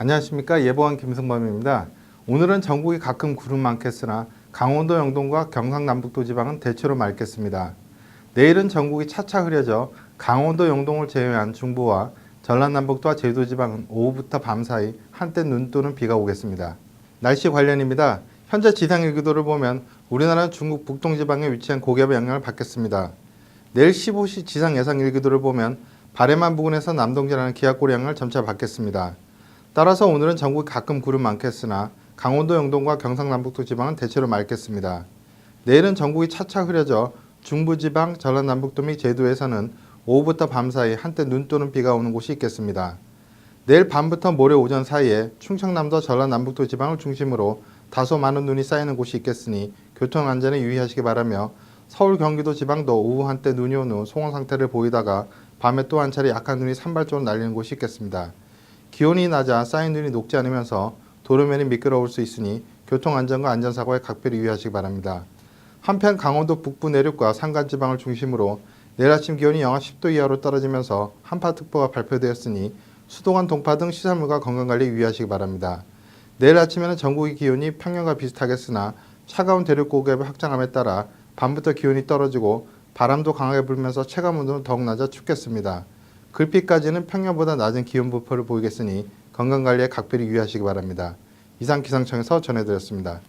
안녕하십니까 예보원 김승범입니다. 오늘은 전국이 가끔 구름 많겠으나 강원도 영동과 경상남북도 지방은 대체로 맑겠습니다. 내일은 전국이 차차 흐려져 강원도 영동을 제외한 중부와 전라남북도와 제주도 지방은 오후부터 밤 사이 한때 눈 또는 비가 오겠습니다. 날씨 관련입니다. 현재 지상 일기도를 보면 우리나라는 중국 북동 지방에 위치한 고기압의 영향을 받겠습니다. 내일 15시 지상 예상 일기도를 보면 바레만 부근에서 남동진하는 기압고리 영향을 점차 받겠습니다. 따라서 오늘은 전국이 가끔 구름 많겠으나 강원도 영동과 경상남북도 지방은 대체로 맑겠습니다. 내일은 전국이 차차 흐려져 중부지방, 전라남북도 및 제도에서는 오후부터 밤 사이 한때 눈 또는 비가 오는 곳이 있겠습니다. 내일 밤부터 모레 오전 사이에 충청남도 전라남북도 지방을 중심으로 다소 많은 눈이 쌓이는 곳이 있겠으니 교통 안전에 유의하시기 바라며 서울 경기도 지방도 오후 한때 눈이 온후 송원 상태를 보이다가 밤에 또 한 차례 약한 눈이 산발적으로 날리는 곳이 있겠습니다. 기온이 낮아 쌓인 눈이 녹지 않으면서 도로면이 미끄러울 수 있으니 교통 안전과 안전사고에 각별히 유의하시기 바랍니다. 한편 강원도 북부 내륙과 산간지방을 중심으로 내일 아침 기온이 영하 10도 이하로 떨어지면서 한파특보가 발표되었으니 수도관 동파 등 시설물과 건강관리 유의하시기 바랍니다. 내일 아침에는 전국의 기온이 평년과 비슷하겠으나 차가운 대륙 고기압의 확장함에 따라 밤부터 기온이 떨어지고 바람도 강하게 불면서 체감온도는 더욱 낮아 춥겠습니다. 글피까지는 평년보다 낮은 기온 부포를 보이겠으니 건강관리에 각별히 유의하시기 바랍니다. 이상 기상청에서 전해드렸습니다.